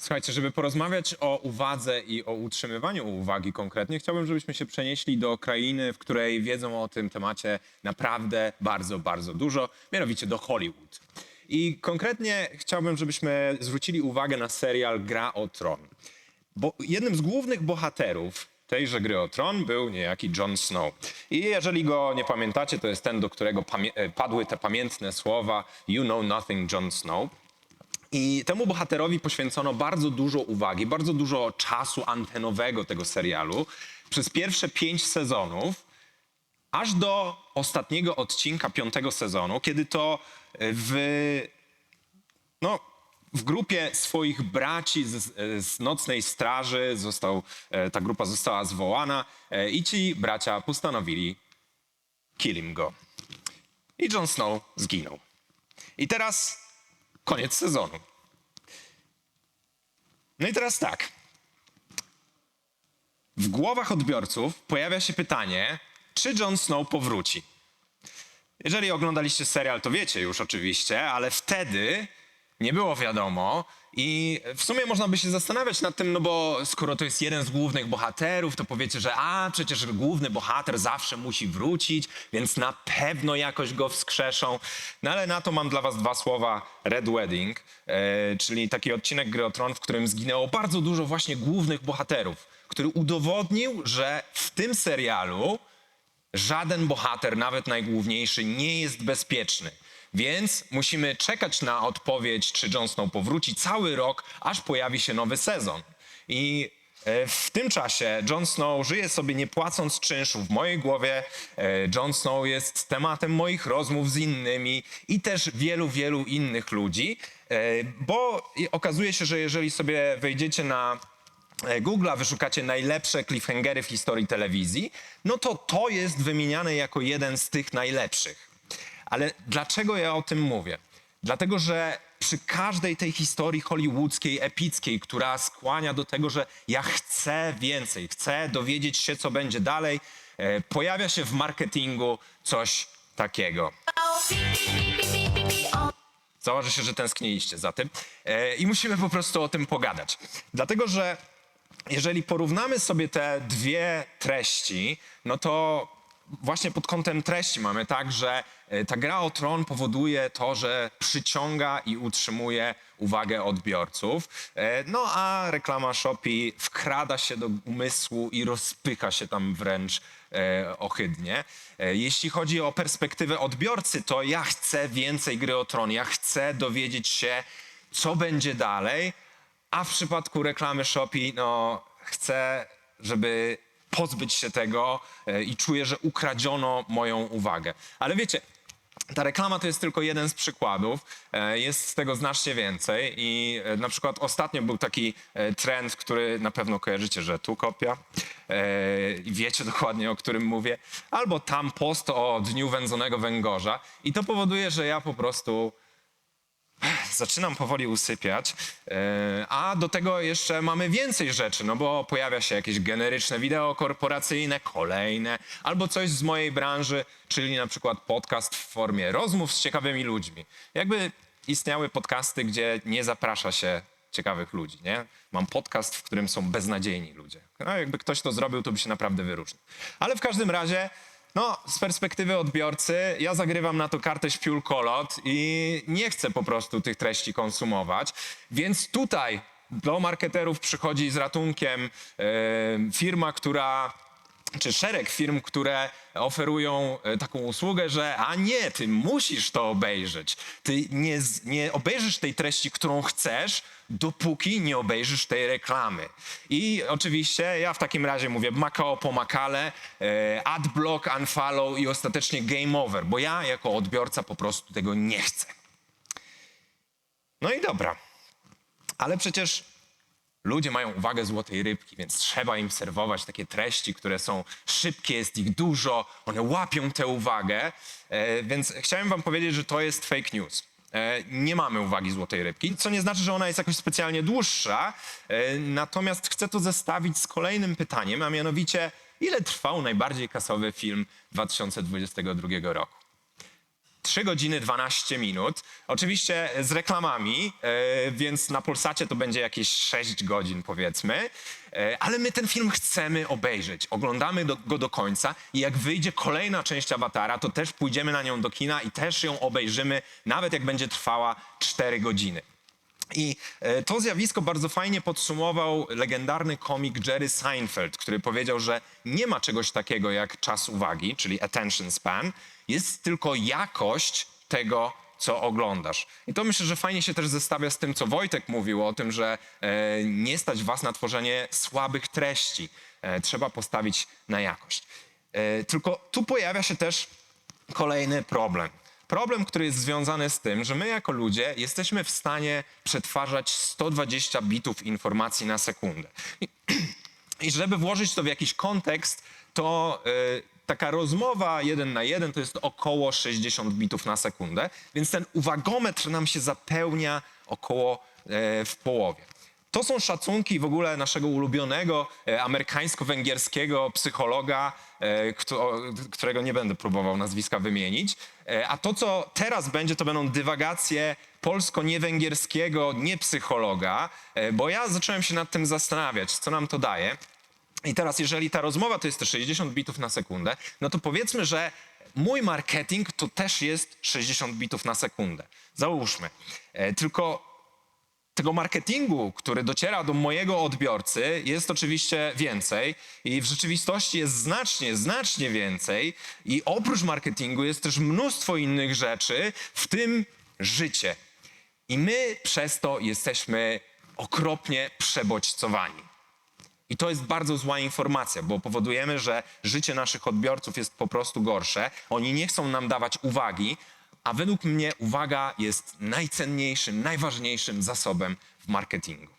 Słuchajcie, żeby porozmawiać o uwadze i o utrzymywaniu uwagi konkretnie, chciałbym, żebyśmy się przenieśli do krainy, w której wiedzą o tym temacie naprawdę bardzo, bardzo dużo, mianowicie do Hollywood. I konkretnie chciałbym, żebyśmy zwrócili uwagę na serial Gra o Tron. Bo jednym z głównych bohaterów tejże gry o tron był niejaki Jon Snow. I jeżeli go nie pamiętacie, to jest ten, do którego e, padły te pamiętne słowa You know nothing, Jon Snow. I temu bohaterowi poświęcono bardzo dużo uwagi, bardzo dużo czasu antenowego tego serialu przez pierwsze pięć sezonów, aż do ostatniego odcinka piątego sezonu, kiedy to e, w no, w grupie swoich braci z, z nocnej straży został, e, ta grupa została zwołana e, i ci bracia postanowili killim go. I Jon Snow zginął. I teraz koniec sezonu. No i teraz tak. W głowach odbiorców pojawia się pytanie, czy Jon Snow powróci. Jeżeli oglądaliście serial, to wiecie już oczywiście, ale wtedy nie było wiadomo. I w sumie można by się zastanawiać nad tym, no bo skoro to jest jeden z głównych bohaterów, to powiecie, że a przecież główny bohater zawsze musi wrócić, więc na pewno jakoś go wskrzeszą. No ale na to mam dla was dwa słowa Red Wedding, e, czyli taki odcinek Gry Tron, w którym zginęło bardzo dużo właśnie głównych bohaterów, który udowodnił, że w tym serialu żaden bohater, nawet najgłówniejszy, nie jest bezpieczny. Więc musimy czekać na odpowiedź, czy Jon Snow powróci cały rok, aż pojawi się nowy sezon. I e, w tym czasie Jon Snow żyje sobie nie płacąc czynszu. W mojej głowie e, Jon Snow jest tematem moich rozmów z innymi i też wielu, wielu innych ludzi, e, bo okazuje się, że jeżeli sobie wejdziecie na Google'a wyszukacie najlepsze cliffhangery w historii telewizji, no to to jest wymieniane jako jeden z tych najlepszych. Ale dlaczego ja o tym mówię? Dlatego, że przy każdej tej historii hollywoodzkiej, epickiej, która skłania do tego, że ja chcę więcej, chcę dowiedzieć się, co będzie dalej, e, pojawia się w marketingu coś takiego. Założę się, że tęskniliście za tym. E, I musimy po prostu o tym pogadać. Dlatego, że jeżeli porównamy sobie te dwie treści, no to właśnie pod kątem treści mamy tak, że e, ta gra o tron powoduje to, że przyciąga i utrzymuje uwagę odbiorców. E, No a reklama Shopee wkrada się do umysłu i rozpycha się tam wręcz e, ohydnie. Jeśli chodzi o perspektywę odbiorcy, to ja chcę więcej gry o tron, ja chcę dowiedzieć się, co będzie dalej, a w przypadku reklamy Shopee, no chcę, żeby pozbyć się tego e, i czuję, że ukradziono moją uwagę. Ale wiecie, ta reklama to jest tylko jeden z przykładów. E, Jest z tego znacznie więcej i e, na przykład ostatnio był taki trend, który na pewno kojarzycie, że tu kopia i wiecie dokładnie o którym mówię, albo tam post o dniu wędzonego węgorza i to powoduje, że ja po prostu zaczynam powoli usypiać, e, a do tego jeszcze mamy więcej rzeczy, no bo pojawia się jakieś generyczne wideo korporacyjne, kolejne, albo coś z mojej branży, czyli na przykład podcast w formie rozmów z ciekawymi ludźmi. Jakby istniały podcasty, gdzie nie zaprasza się ciekawych ludzi, nie? Mam podcast, w którym są beznadziejni ludzie. No, jakby ktoś to zrobił, to by się naprawdę wyróżnił. Ale w każdym razie no, z perspektywy odbiorcy, ja zagrywam na to kartę śpiul kolot i nie chcę po prostu tych treści konsumować. Więc tutaj do marketerów przychodzi z ratunkiem e, firma, która czy szereg firm, które oferują e, taką usługę, że a nie, ty musisz to obejrzeć. Ty nie, nie obejrzysz tej treści, którą chcesz, dopóki nie obejrzysz tej reklamy. I oczywiście ja w takim razie mówię Macao po Macale, e, adblock, unfollow i ostatecznie game over, bo ja jako odbiorca po prostu tego nie chcę. No i dobra. Ale przecież ludzie mają uwagę złotej rybki, więc trzeba im serwować takie treści, które są szybkie, jest ich dużo, one łapią tę uwagę. E, więc chciałem wam powiedzieć, że to jest fake news. E, nie mamy uwagi złotej rybki, co nie znaczy, że ona jest jakoś specjalnie dłuższa. E, natomiast chcę to zestawić z kolejnym pytaniem, a mianowicie, ile trwał najbardziej kasowy film 2022 roku? 3 godziny 12 minut. Oczywiście z reklamami, e, więc na Polsacie to będzie jakieś 6 godzin powiedzmy. E, ale my ten film chcemy obejrzeć. Oglądamy do, go do końca i jak wyjdzie kolejna część Awatara, to też pójdziemy na nią do kina i też ją obejrzymy, nawet jak będzie trwała 4 godziny. I e, to zjawisko bardzo fajnie podsumował legendarny komik Jerry Seinfeld, który powiedział, że nie ma czegoś takiego jak czas uwagi, czyli attention span, jest tylko jakość tego, co oglądasz. I to myślę, że fajnie się też zestawia z tym, co Wojtek mówił o tym, że e, nie stać was na tworzenie słabych treści. E, trzeba postawić na jakość. E, tylko tu pojawia się też kolejny problem. Problem, który jest związany z tym, że my jako ludzie jesteśmy w stanie przetwarzać 120 bitów informacji na sekundę. I, żeby włożyć to w jakiś kontekst, to taka rozmowa jeden na jeden to jest około 60 bitów na sekundę, więc ten uwagometr nam się zapełnia około e, w połowie. To są szacunki w ogóle naszego ulubionego e, amerykańsko-węgierskiego psychologa, e, kto, którego nie będę próbował nazwiska wymienić. E, a to, co teraz będzie, to będą dywagacje polsko-niewęgierskiego niepsychologa, e, bo ja zacząłem się nad tym zastanawiać, co nam to daje. I teraz, jeżeli ta rozmowa to jest te 60 bitów na sekundę, no to powiedzmy, że mój marketing to też jest 60 bitów na sekundę. Załóżmy. E, tylko tego marketingu, który dociera do mojego odbiorcy, jest oczywiście więcej i w rzeczywistości jest znacznie, znacznie więcej. I oprócz marketingu jest też mnóstwo innych rzeczy, w tym życie. I my przez to jesteśmy okropnie przebodźcowani. I to jest bardzo zła informacja, bo powodujemy, że życie naszych odbiorców jest po prostu gorsze. Oni nie chcą nam dawać uwagi, a według mnie uwaga jest najcenniejszym, najważniejszym zasobem w marketingu.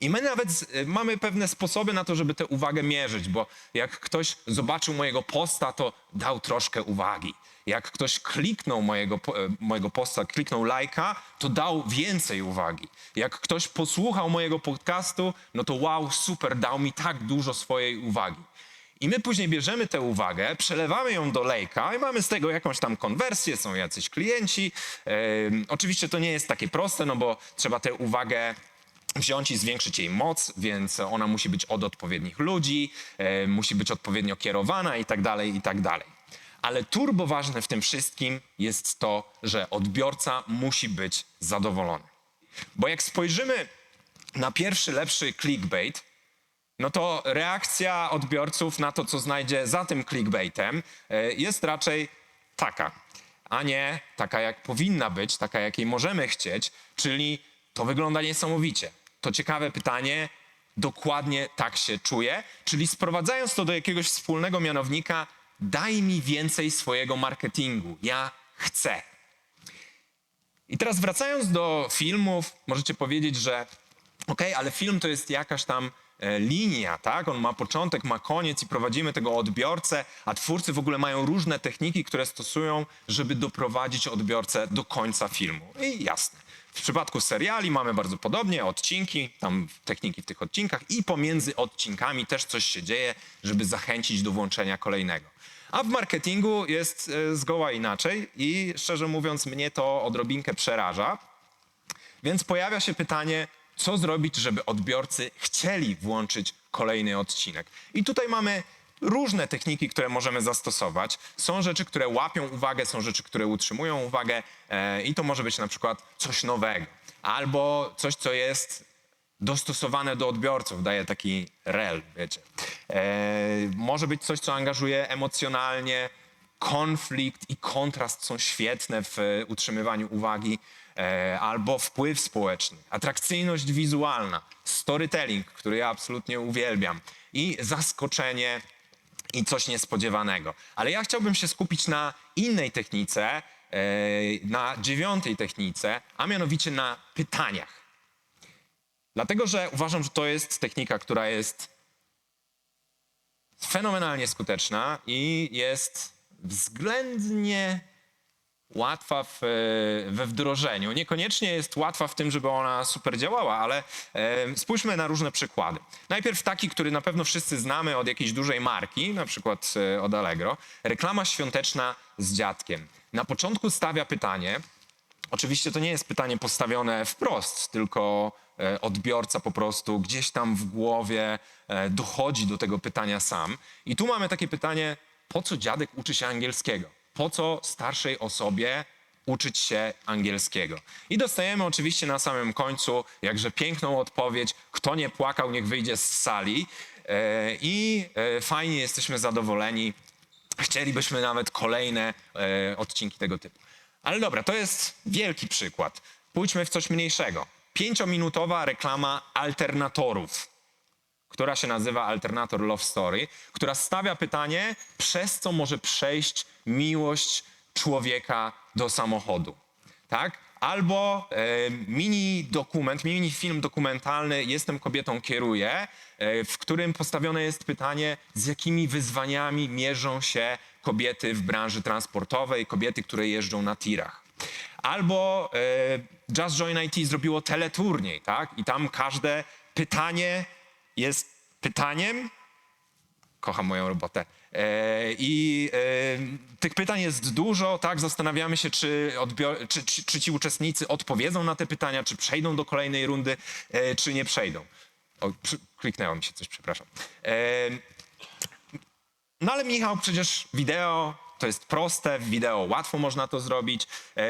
I my nawet y, mamy pewne sposoby na to, żeby tę uwagę mierzyć, bo jak ktoś zobaczył mojego posta, to dał troszkę uwagi. Jak ktoś kliknął mojego, e, mojego posta, kliknął lajka, to dał więcej uwagi. Jak ktoś posłuchał mojego podcastu, no to wow, super, dał mi tak dużo swojej uwagi. I my później bierzemy tę uwagę, przelewamy ją do lejka i mamy z tego jakąś tam konwersję, są jacyś klienci. Oczywiście to nie jest takie proste, no bo trzeba tę uwagę wziąć i zwiększyć jej moc, więc ona musi być od odpowiednich ludzi, musi być odpowiednio kierowana i tak dalej, i tak dalej. Ale turbo ważne w tym wszystkim jest to, że odbiorca musi być zadowolony. Bo jak spojrzymy na pierwszy lepszy clickbait, no to reakcja odbiorców na to, co znajdzie za tym clickbaitem, e, jest raczej taka, a nie taka, jak powinna być, taka, jakiej możemy chcieć, czyli to wygląda niesamowicie. To ciekawe pytanie, dokładnie tak się czuję, czyli sprowadzając to do jakiegoś wspólnego mianownika, daj mi więcej swojego marketingu, ja chcę. I teraz wracając do filmów, możecie powiedzieć, że okej, ale film to jest jakaś tam e, linia, tak? On ma początek, ma koniec i prowadzimy tego odbiorcę, a twórcy w ogóle mają różne techniki, które stosują, żeby doprowadzić odbiorcę do końca filmu. I jasne. W przypadku seriali mamy bardzo podobnie, odcinki, tam techniki w tych odcinkach i pomiędzy odcinkami też coś się dzieje, żeby zachęcić do włączenia kolejnego. A w marketingu jest e, zgoła inaczej i szczerze mówiąc mnie to odrobinkę przeraża. Więc pojawia się pytanie, co zrobić, żeby odbiorcy chcieli włączyć kolejny odcinek. I tutaj mamy różne techniki, które możemy zastosować. Są rzeczy, które łapią uwagę, są rzeczy, które utrzymują uwagę e, i to może być na przykład coś nowego. Albo coś, co jest dostosowane do odbiorców, daje taki rel, wiecie. E, może być coś, co angażuje emocjonalnie, konflikt i kontrast są świetne w e, utrzymywaniu uwagi, e, albo wpływ społeczny, atrakcyjność wizualna, storytelling, który ja absolutnie uwielbiam, i zaskoczenie i coś niespodziewanego. Ale ja chciałbym się skupić na innej technice, e, na dziewiątej technice, a mianowicie na pytaniach. Dlatego, że uważam, że to jest technika, która jest fenomenalnie skuteczna i jest względnie łatwa w, we wdrożeniu. Niekoniecznie jest łatwa w tym, żeby ona super działała, ale e, spójrzmy na różne przykłady. Najpierw taki, który na pewno wszyscy znamy od jakiejś dużej marki, na przykład e, od Allegro. Reklama świąteczna z dziadkiem. na początku stawia pytanie. Oczywiście to nie jest pytanie postawione wprost, tylko odbiorca po prostu gdzieś tam w głowie e, dochodzi do tego pytania sam. I tu mamy takie pytanie, po co dziadek uczy się angielskiego? Po co starszej osobie uczyć się angielskiego? I dostajemy oczywiście na samym końcu jakże piękną odpowiedź, kto nie płakał, niech wyjdzie z sali. E, I e, fajnie jesteśmy zadowoleni. Chcielibyśmy nawet kolejne e, odcinki tego typu. Ale dobra, to jest wielki przykład. Pójdźmy w coś mniejszego. Pięciominutowa reklama alternatorów, która się nazywa Alternator Love Story, która stawia pytanie, przez co może przejść miłość człowieka do samochodu. Tak? Albo e, mini dokument, mini film dokumentalny Jestem kobietą, kieruję, e, w którym postawione jest pytanie, z jakimi wyzwaniami mierzą się kobiety w branży transportowej, kobiety, które jeżdżą na tirach. Albo e, Just Join IT zrobiło teleturniej, tak? I tam każde pytanie jest pytaniem, kocham moją robotę. E, I e, tych pytań jest dużo, tak? Zastanawiamy się, czy, czy, czy, czy ci uczestnicy odpowiedzą na te pytania, czy przejdą do kolejnej rundy, e, czy nie przejdą. O, kliknęło mi się coś, przepraszam. No ale Michał, przecież wideo to jest proste, w wideo łatwo można to zrobić,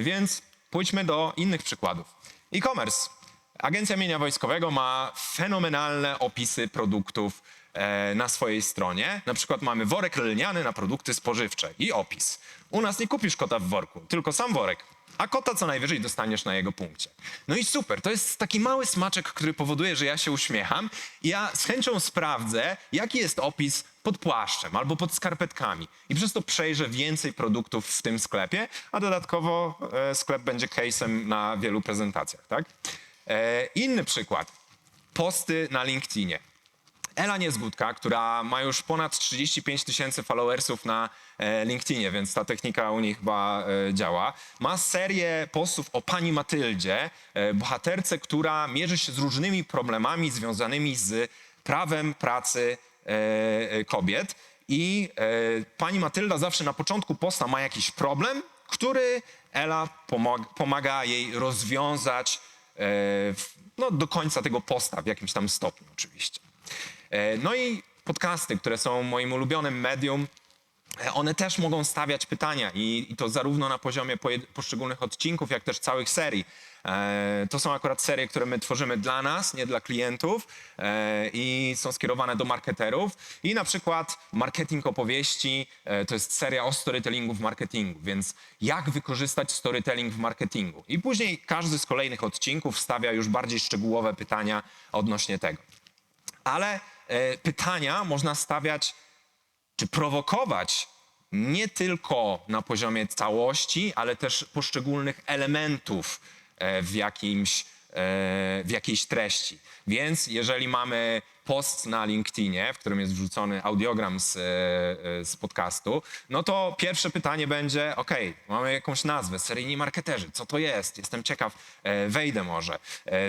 więc pójdźmy do innych przykładów. E-commerce. Agencja Mienia Wojskowego ma fenomenalne opisy produktów e, na swojej stronie. Na przykład mamy worek lniany na produkty spożywcze i opis. U nas nie kupisz kota w worku, tylko sam worek. A kota co najwyżej dostaniesz na jego punkcie. No i super, to jest taki mały smaczek, który powoduje, że ja się uśmiecham ja z chęcią sprawdzę, jaki jest opis pod płaszczem albo pod skarpetkami. I przez to przejrzę więcej produktów w tym sklepie, a dodatkowo e, sklep będzie case'em na wielu prezentacjach, tak? E, inny przykład. Posty na LinkedInie. Ela Niezgódka, która ma już ponad 35 tysięcy followersów na e, LinkedInie, więc ta technika u nich chyba działa. Ma serię postów o pani Matyldzie, bohaterce, która mierzy się z różnymi problemami związanymi z prawem pracy kobiet. I e, pani Matylda zawsze na początku posta ma jakiś problem, który Ela pomog- pomaga jej rozwiązać e, no, do końca tego posta w jakimś tam stopniu oczywiście. E, No i podcasty, które są moim ulubionym medium, e, one też mogą stawiać pytania i, i to zarówno na poziomie poszczególnych odcinków, jak też całych serii. E, To są akurat serie, które my tworzymy dla nas, nie dla klientów e, i są skierowane do marketerów. I na przykład marketing opowieści e, to jest seria o storytellingu w marketingu, więc jak wykorzystać storytelling w marketingu. I później każdy z kolejnych odcinków stawia już bardziej szczegółowe pytania odnośnie tego ale pytania można stawiać czy prowokować nie tylko na poziomie całości, ale też poszczególnych elementów w, jakimś, e, w jakiejś treści. Więc jeżeli mamy post na LinkedInie, w którym jest wrzucony audiogram z, e, e, z podcastu, no to pierwsze pytanie będzie, ok, mamy jakąś nazwę, seryjni marketerzy, co to jest? Jestem ciekaw, e, wejdę może. E,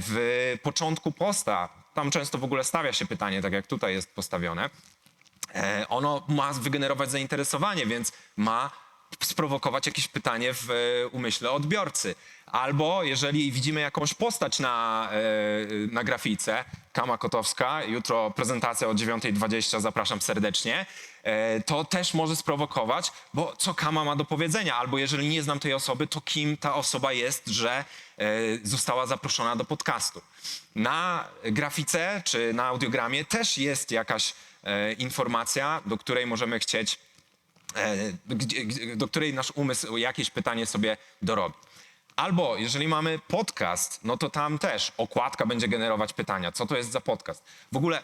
W początku posta, tam często w ogóle stawia się pytanie, tak jak tutaj jest postawione, e, ono ma wygenerować zainteresowanie, więc ma sprowokować jakieś pytanie w e, umyśle odbiorcy. Albo jeżeli widzimy jakąś postać na, e, na grafice, Kama Kotowska, jutro prezentacja o 9.20, zapraszam serdecznie, e, to też może sprowokować, bo co Kama ma do powiedzenia, albo jeżeli nie znam tej osoby, to kim ta osoba jest, że została zaproszona do podcastu. Na grafice czy na audiogramie też jest jakaś informacja, do której możemy chcieć do której nasz umysł jakieś pytanie sobie dorobi. Albo jeżeli mamy podcast, no to tam też okładka będzie generować pytania. Co to jest za podcast? W ogóle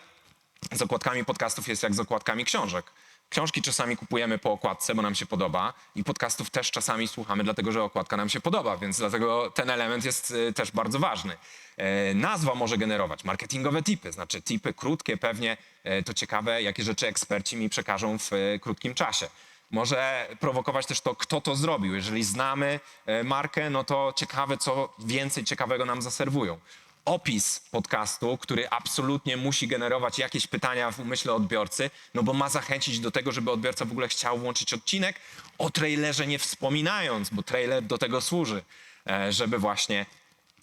z okładkami podcastów jest jak z okładkami książek. Książki czasami kupujemy po okładce, bo nam się podoba i podcastów też czasami słuchamy, dlatego że okładka nam się podoba, więc dlatego ten element jest y, też bardzo ważny. E, nazwa może generować marketingowe tipy, znaczy tipy krótkie pewnie, e, to ciekawe, jakie rzeczy eksperci mi przekażą w e, krótkim czasie. Może prowokować też to, kto to zrobił. Jeżeli znamy e, markę, no to ciekawe, co więcej ciekawego nam zaserwują. opis podcastu, który absolutnie musi generować jakieś pytania w umyśle odbiorcy, no bo ma zachęcić do tego, żeby odbiorca w ogóle chciał włączyć odcinek, o trailerze nie wspominając, bo trailer do tego służy, e, żeby właśnie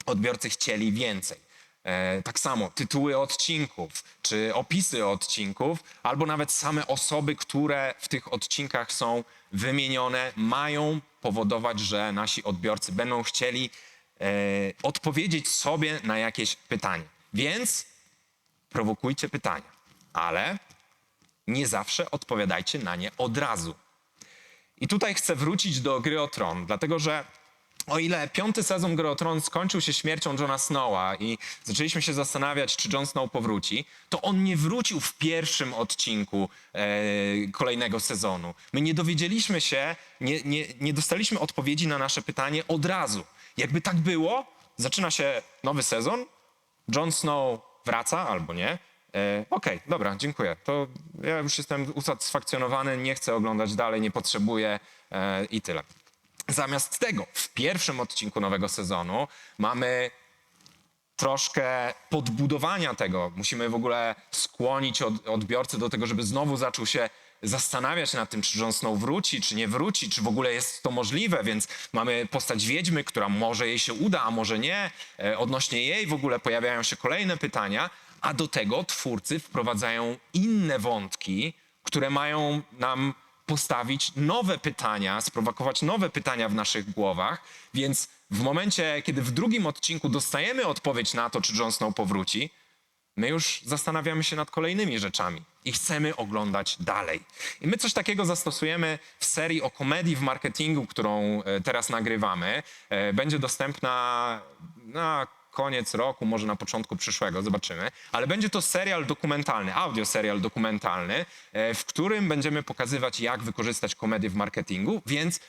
odbiorcy chcieli więcej. E, tak samo tytuły odcinków, czy opisy odcinków, albo nawet same osoby, które w tych odcinkach są wymienione, mają powodować, że nasi odbiorcy będą chcieli e, odpowiedzieć sobie na jakieś pytanie. Więc prowokujcie pytania, ale nie zawsze odpowiadajcie na nie od razu. I tutaj chcę wrócić do gry o Tron, dlatego że o ile piąty sezon Gry o Tron skończył się śmiercią Johna Snowa i zaczęliśmy się zastanawiać, czy Jon Snow powróci, to on nie wrócił w pierwszym odcinku e, kolejnego sezonu. My nie dowiedzieliśmy się, nie, nie, nie dostaliśmy odpowiedzi na nasze pytanie od razu. Jakby tak było, zaczyna się nowy sezon, Jon Snow wraca albo nie. E, Okej, dobra, dziękuję. To ja już jestem usatysfakcjonowany, nie chcę oglądać dalej, nie potrzebuję e, i tyle. Zamiast tego, w pierwszym odcinku nowego sezonu mamy troszkę podbudowania tego. Musimy w ogóle skłonić od, odbiorcę do tego, żeby znowu zaczął się zastanawiać nad tym, czy Jon Snow wróci, czy nie wróci, czy w ogóle jest to możliwe, więc mamy postać wiedźmy, która może jej się uda, a może nie. E, Odnośnie jej w ogóle pojawiają się kolejne pytania, a do tego twórcy wprowadzają inne wątki, które mają nam postawić nowe pytania, sprowokować nowe pytania w naszych głowach, więc w momencie, kiedy w drugim odcinku dostajemy odpowiedź na to, czy Jon Snow powróci, my już zastanawiamy się nad kolejnymi rzeczami i chcemy oglądać dalej. I my coś takiego zastosujemy w serii o komedii w marketingu, którą e, teraz nagrywamy. E, Będzie dostępna na koniec roku, może na początku przyszłego, zobaczymy. Ale będzie to serial dokumentalny, audio serial dokumentalny, e, w którym będziemy pokazywać, jak wykorzystać komedię w marketingu, więc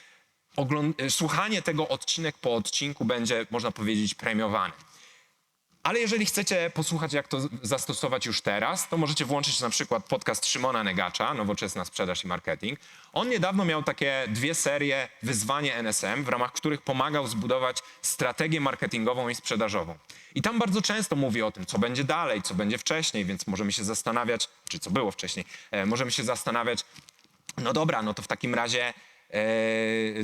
e, słuchanie tego odcinek po odcinku będzie, można powiedzieć, premiowane. Ale jeżeli chcecie posłuchać, jak to zastosować już teraz, to możecie włączyć na przykład podcast Szymona Negacza, Nowoczesna Sprzedaż i Marketing. On niedawno miał takie dwie serie Wyzwanie NSM, w ramach których pomagał zbudować strategię marketingową i sprzedażową. I tam bardzo często mówi o tym, co będzie dalej, co będzie wcześniej, więc możemy się zastanawiać, czy co było wcześniej, e, możemy się zastanawiać, no dobra, no to w takim razie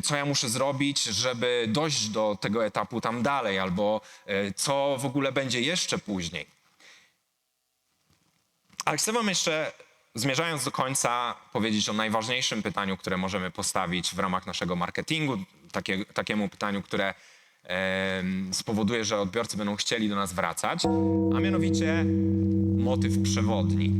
co ja muszę zrobić, żeby dojść do tego etapu tam dalej, albo e, co w ogóle będzie jeszcze później. Ale chcę wam jeszcze, zmierzając do końca, powiedzieć o najważniejszym pytaniu, które możemy postawić w ramach naszego marketingu, takie, takiemu pytaniu, które spowoduje, że odbiorcy będą chcieli do nas wracać, a mianowicie motyw przewodni.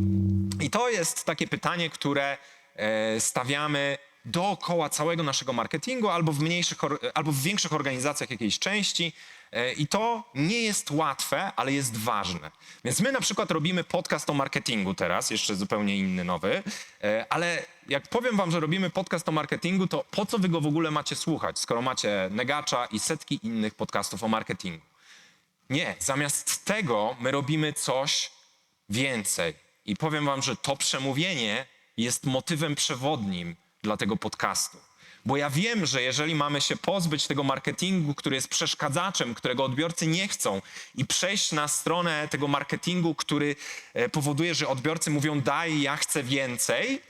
I to jest takie pytanie, które e, stawiamy dookoła całego naszego marketingu albo w, mniejszych, albo w większych organizacjach jakiejś części. E, I to nie jest łatwe, ale jest ważne. Więc my na przykład robimy podcast o marketingu teraz, jeszcze zupełnie inny, nowy, e, ale jak powiem wam, że robimy podcast o marketingu, to po co wy go w ogóle macie słuchać, skoro macie Negacza i setki innych podcastów o marketingu? Nie, zamiast tego my robimy coś więcej. I powiem wam, że to przemówienie jest motywem przewodnim dla tego podcastu. Bo ja wiem, że jeżeli mamy się pozbyć tego marketingu, który jest przeszkadzaczem, którego odbiorcy nie chcą, i przejść na stronę tego marketingu, który e, powoduje, że odbiorcy mówią: Daj, ja chcę więcej,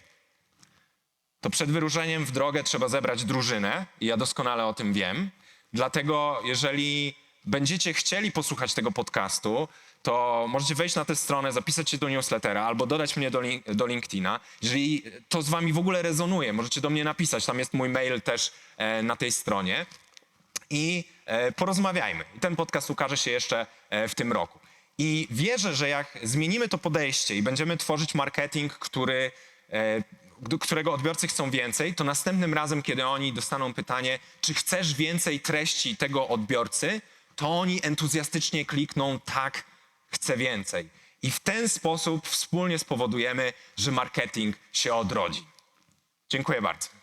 to przed wyruszeniem w drogę trzeba zebrać drużynę i ja doskonale o tym wiem. Dlatego, jeżeli będziecie chcieli posłuchać tego podcastu, to możecie wejść na tę stronę, zapisać się do newslettera albo dodać mnie do, link- do LinkedIna. Jeżeli to z wami w ogóle rezonuje, możecie do mnie napisać, tam jest mój mail też e, na tej stronie i e, porozmawiajmy. Ten podcast ukaże się jeszcze e, w tym roku. I wierzę, że jak zmienimy to podejście i będziemy tworzyć marketing, który, e, którego odbiorcy chcą więcej, to następnym razem, kiedy oni dostaną pytanie, czy chcesz więcej treści tego odbiorcy, to oni entuzjastycznie klikną tak, chcę więcej. I w ten sposób wspólnie spowodujemy, że marketing się odrodzi. Dziękuję bardzo.